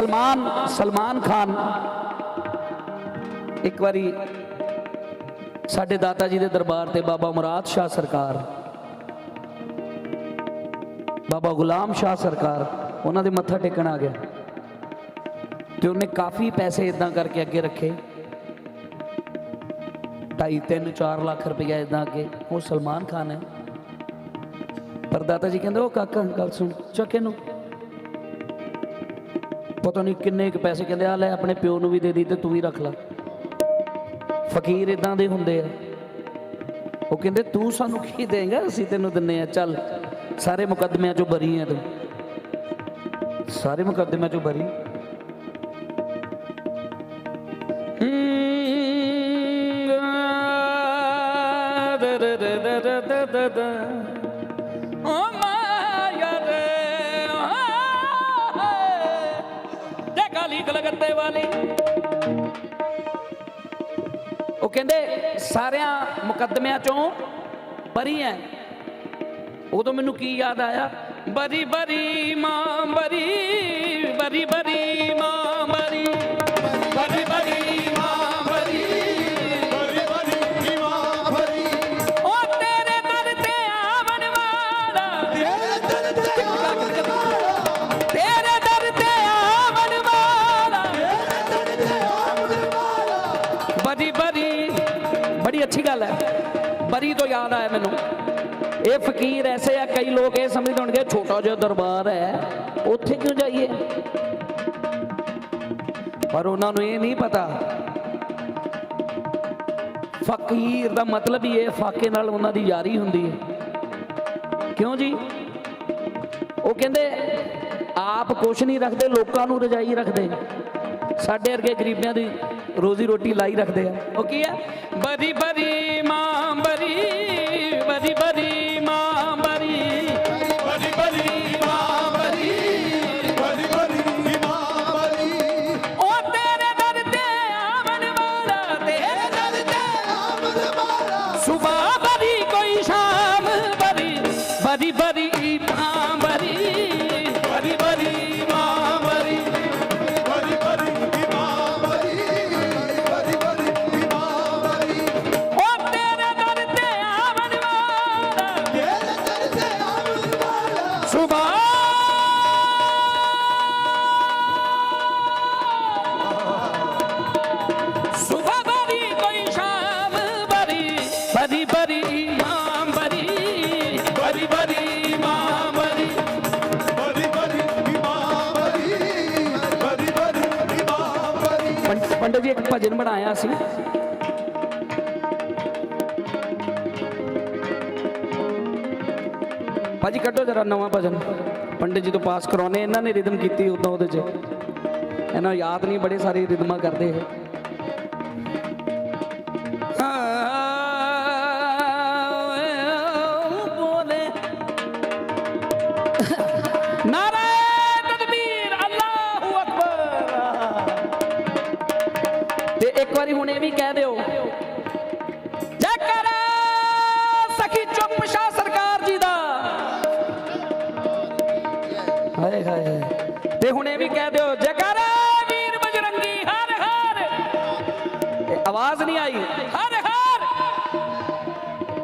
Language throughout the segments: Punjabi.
ਸਲਮਾਨ ਸਲਮਾਨ ਖਾਨ ਇੱਕ ਵਾਰੀ ਸਾਡੇ ਦਾਤਾ ਜੀ ਦੇ ਦਰਬਾਰ ਤੇ ਬਾਬਾ ਮੁਰਾਦ ਸ਼ਾਹ ਸਰਕਾਰ ਬਾਬਾ ਗੁਲਾਮ ਸ਼ਾਹ ਸਰਕਾਰ ਉਹਨਾਂ ਦੇ ਮੱਥਾ ਟੇਕਣ ਆ ਗਿਆ ਤੇ ਉਹਨੇ ਕਾਫੀ ਪੈਸੇ ਇਦਾਂ ਕਰਕੇ ਅੱਗੇ ਰੱਖੇ ਢਾਈ ਤਿੰਨ 4 ਲੱਖ ਰੁਪਇਆ ਇਦਾਂ ਅੱਗੇ ਉਹ ਸਲਮਾਨ ਖਾਨ ਹੈ ਪਰ ਦਾਤਾ ਜੀ ਕਹਿੰਦੇ ਉਹ ਕਾਕਾ ਗੱਲ ਸੁਣ ਚੱਕ ਇਹਨੂੰ ਪਤਾ ਨਹੀਂ ਕਿੰਨੇ ਕੁ ਪੈਸੇ ਕਹਿੰਦੇ ਆ ਲੈ ਆਪਣੇ ਪਿਓ ਨੂੰ ਵੀ ਦੇ ਦੀ ਤੇ ਤੂੰ ਵੀ ਰੱਖ ਲੈ। ਫਕੀਰ ਇਦਾਂ ਦੇ ਹੁੰਦੇ ਆ। ਉਹ ਕਹਿੰਦੇ, ਤੂੰ ਸਾਨੂੰ ਕੀ ਦੇਂਗਾ? ਅਸੀਂ ਤੈਨੂੰ ਦਿੰਨੇ ਆ। ਚੱਲ, ਸਾਰੇ ਮੁਕੱਦਮਿਆਂ ਚੋਂ ਬਰੀ ਆ ਤੂੰ। ਸਾਰੇ ਮੁਕੱਦਮਿਆਂ ਚੋਂ ਬਰੀ। ਕਾਲੀ ਵਾਲੀ ਉਹ ਕਹਿੰਦੇ ਸਾਰਿਆਂ ਮੁਕੱਦਮਿਆਂ ਚੋਂ ਬਰੀ ਐ ਉਦੋਂ ਮੈਨੂੰ ਕੀ ਯਾਦ ਆਇਆ ਬਰੀ ਬਰੀ ਮਾਂ ਬਰੀ ਬਰੀ ਬਰੀ ਮਾਂ ਅੱਛੀ ਗੱਲ ਹੈ। ਬਰੀ ਤੋਂ ਯਾਦ ਆਇਆ ਮੈਨੂੰ। ਇਹ ਫਕੀਰ ਐਸੇ ਆ, ਕਈ ਲੋਕ ਇਹ ਸਮਝਦੇ ਹੋਣਗੇ, ਛੋਟਾ ਜਿਹਾ ਦਰਬਾਰ ਹੈ, ਉੱਥੇ ਕਿਉਂ ਜਾਈਏ? ਪਰ ਉਹਨਾਂ ਨੂੰ ਇਹ ਨਹੀਂ ਪਤਾ। ਫਕੀਰ ਦਾ ਮਤਲਬ ਹੀ ਇਹ, ਫਾਕੇ ਨਾਲ ਉਹਨਾਂ ਦੀ ਯਾਰੀ ਹੁੰਦੀ ਹੈ। ਕਿਉਂ ਜੀ? ਉਹ ਕਹਿੰਦੇ, ਆਪ ਕੁਛ ਨਹੀਂ ਰੱਖਦੇ, ਲੋਕਾਂ ਨੂੰ ਰਜਾਈ ਰੱਖਦੇ। ਸਾਡੇ ਵਰਗੇ ਗਰੀਬਾਂ ਦੀ ਰੋਜ਼ੀ ਰੋਟੀ ਲਾਈ ਰੱਖਦੇ ਆ। ਉਹ ਕੀ ਹੈ ਬਰੀ ਬਰੀ ਮਾਂ ਬਰੀ ਬਰੀ ਬਰੀ ਮਾਂ ਬਰੀ। ਬਰੀ ਬਰੀ ਮਾਂ ਬਰੀ ਉਹ ਤੇਰੇ ਦਰ ਤੇ ਆਵਣ ਵਾਲਾ, ਤੇਰੇ ਦਰ ਤੇ ਸੁਬਹ ਬਰੀ, ਕੋਈ ਸ਼ਾਮ ਬਰੀ। ਬਰੀ ਬਰੀ ਭਜਨ ਬਣਾਇਆ ਸੀ। ਭਾਜੀ, ਕੱਢੋ ਜਰਾ ਨਵਾਂ ਭਜਨ। ਪੰਡਿਤ ਜੀ ਤੋਂ ਪਾਸ ਕਰਾਉਣੇ, ਇਹਨਾਂ ਨੇ ਰਿਦਮ ਕੀਤੀ ਉਦੋਂ ਉਹਦੇ 'ਚ। ਇਹਨਾਂ ਨੂੰ ਯਾਦ ਨਹੀਂ, ਬੜੇ ਸਾਰੇ ਰਿਦਮਾਂ ਕਰਦੇ ਇਹ। ਆਵਾਜ਼ ਨਹੀਂ ਆਈ ਹਰ ਹਰ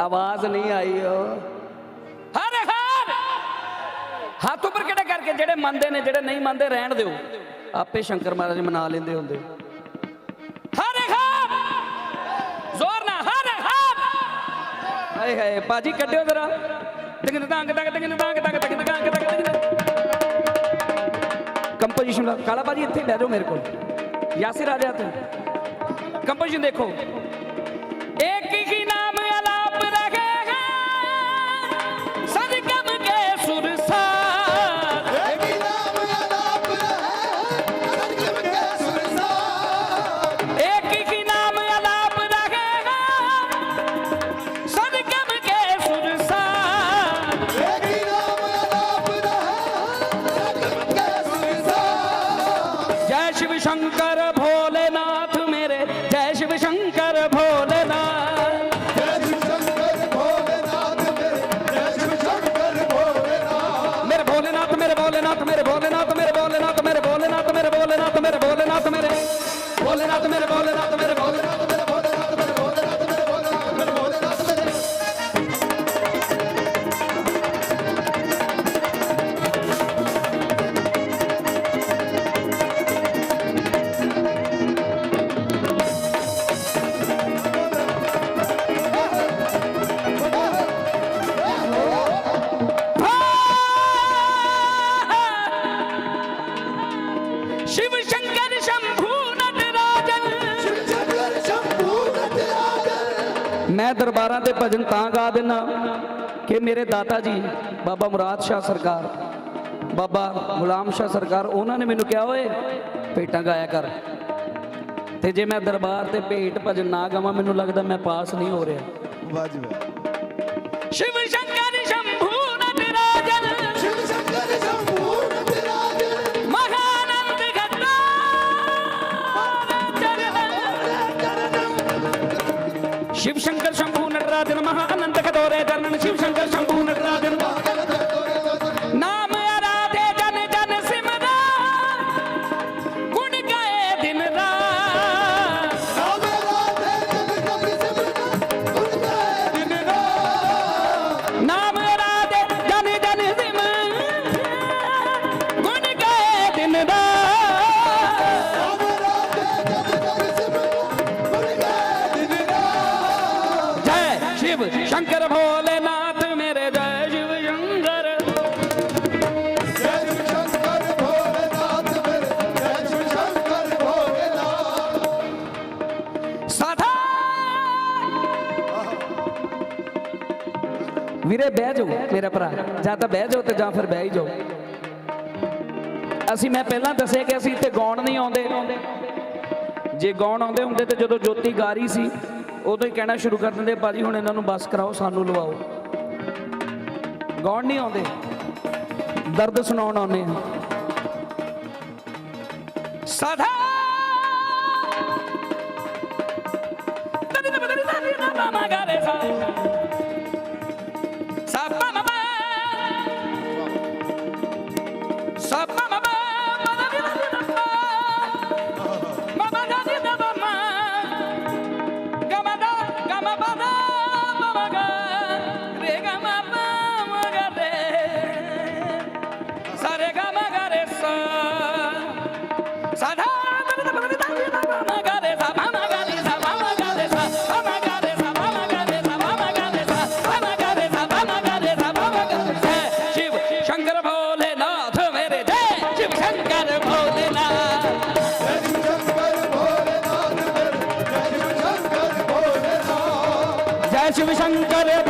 ਆਵਾਜ਼ ਨਹੀਂ ਆਈ ਓ ਹਰ ਹਰ ਹੱਥ ਉੱਪਰ ਕਿਹੜੇ ਕਰਕੇ ਜਿਹੜੇ ਮੰਨਦੇ ਨੇ ਜਿਹੜੇ ਨਹੀਂ ਮੰਨਦੇ ਰਹਿਣ ਦਿਓ ਆਪੇ ਸ਼ੰਕਰ ਮਹਾਰਾਜ ਮਨਾ ਲੈਂਦੇ ਹੁੰਦੇ ਹਰ ਹਰ ਜ਼ੋਰ ਨਾਲ ਹਰ ਹਰ ਹਾਏ ਹਾਏ ਬਾਜੀ ਕੱਢਿਓ ਜ਼ਰਾ ਟਿੰਗ ਟਾਂਗ ਟਾਂਗ ਟਿੰਗ ਟਾਂਗ ਟਾਂਗ ਟਿੰਗ ਟਾਂਗ ਟਾਂਗ ਕੰਪੋਜੀਸ਼ਨ ਕਾਲਾ ਬਾਜੀ ਇੱਥੇ ਬਹਿ ਜਾਓ ਮੇਰੇ ਕੋਲ ਯਾਸਿਰ ਆ ਜਾ ਤੂੰ campanha de decol. ਮੈਂ ਦਰਬਾਰਾਂ ਤੇ ਭਜਨ ਤਾਂ ਗਾ ਦਿੰਨਾ ਕਿ ਮੇਰੇ ਦਾਤਾ ਜੀ ਬਾਬਾ ਮੁਰਾਦ ਸ਼ਾਹ ਸਰਕਾਰ ਬਾਬਾ ਗੁਲਾਮ ਸ਼ਾਹ ਸਰਕਾਰ ਉਹਨਾਂ ਨੇ ਮੈਨੂੰ ਕਿਹਾ ਓਏ ਭੇਟਾਂ ਗਾਇਆ ਕਰ। ਤੇ ਜੇ ਮੈਂ ਦਰਬਾਰ ਤੇ ਭੇਟ ਭਜਨ ਨਾ ਗਾਵਾਂ ਮੈਨੂੰ ਲੱਗਦਾ ਮੈਂ ਪਾਸ ਨਹੀਂ ਹੋ ਰਿਹਾ। ਵਾਜਬ ਸ਼ਿਵ ਸ਼ੰਕਰ ਸ਼ੰਭ शिवशंकर ਵੀਰੇ, ਬਹਿ ਜਾਓ ਮੇਰਾ ਭਰਾ। ਜਾਂ ਤਾਂ ਬਹਿ ਜਾਓ ਤੇ ਜਾਂ ਫਿਰ ਬਹਿ ਹੀ ਜਾਓ। ਅਸੀਂ, ਮੈਂ ਪਹਿਲਾਂ ਦੱਸਿਆ ਕਿ ਅਸੀਂ ਇੱਥੇ ਗਾਉਣ ਨਹੀਂ ਆਉਂਦੇ। ਜੇ ਗਾਉਣ ਆਉਂਦੇ ਹੁੰਦੇ ਤੇ ਜਦੋਂ ਜੋਤੀ ਗਾ ਰਹੀ ਸੀ, ਉਦੋਂ ਹੀ ਕਹਿਣਾ ਸ਼ੁਰੂ ਕਰ ਦਿੰਦੇ ਬਾਜੀ ਹੁਣ ਇਹਨਾਂ ਨੂੰ ਬਸ ਕਰਾਓ, ਸਾਨੂੰ ਲਵਾਓ। ਗਾਉਣ ਨਹੀਂ ਆਉਂਦੇ। ਦਰਦ ਸੁਣਾਉਣ ਆਉਂਦੇ ਆ। ਸਾਧਾ! ਤੇਰੇ ਨਾਲ ਬਦਲ ਨਾ ਨਾ ਮਾਗਾ ਦੇ ਸਾਧਾ शंकर